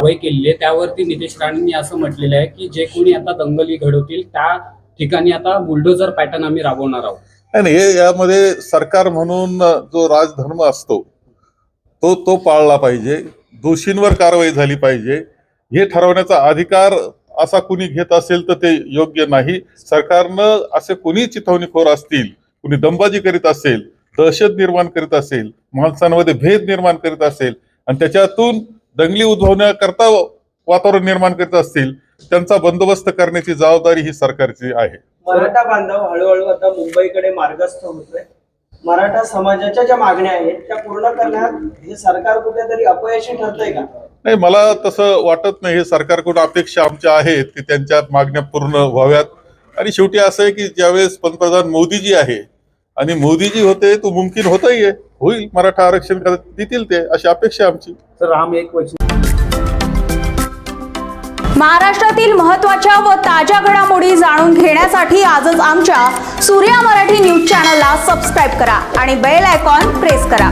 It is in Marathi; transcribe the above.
कारवाई केलेली आहे. त्यावरती नितेश राणेंनी असं म्हटलेलं आहे की जे कोणी आता दंगली घडवतील त्या ठिकाणी आता बुलडोजर पॅटर्न आम्ही राबवणार आहोत. नाही हे यामध्ये सरकार म्हणून जो राजधर्म असतो तो तो पाळला पाहिजे. दोषींवर कारवाई झाली पाहिजे. हे ठरवण्याचा अधिकार असा कुणी घेत असेल तर ते योग्य नाही. सरकारनं असे कुणी चिथवणीखोर असतील कुणी दंबाजी करीत असेल दहशत निर्माण करीत असेल माणसांमध्ये भेद निर्माण करीत असेल आणि त्याच्यातून दंगली उद्भवण्याकरता वातावरण निर्माण करीत असतील त्यांचा बंदोबस्त करण्याची जबाबदारी ही सरकारची आहे. मराठा बांधव हळूहळू आता मुंबईकडे मार्गस्थ होतोय. मराठा समाजाच्या ज्या मागण्या आहेत त्या पूर्ण करण्यात हे सरकार कुठेतरी अपयशी ठरतंय का? नाही मला तसं वाटत नाही. हे सरकारकडून अपेक्षा आमच्या आहेत की त्यांच्या मागण्या पूर्ण व्हाव्यात. आणि शेवटी असं आहे की ज्यावेळेस पंतप्रधान मोदीजी आहे आणि मोदीजी होते तो मुमकिन होतही आहे. होईल मराठा आरक्षण देतील ते अशी अपेक्षा आमची. तर राम एक वचन महाराष्ट्रातील महत्त्वाच्या व ताज्या घडामोडी जाणून घेण्यासाठी आजच आमच्या सूर्या मराठी न्यूज चॅनलला सबस्क्राईब करा आणि बेल आयकॉन प्रेस करा.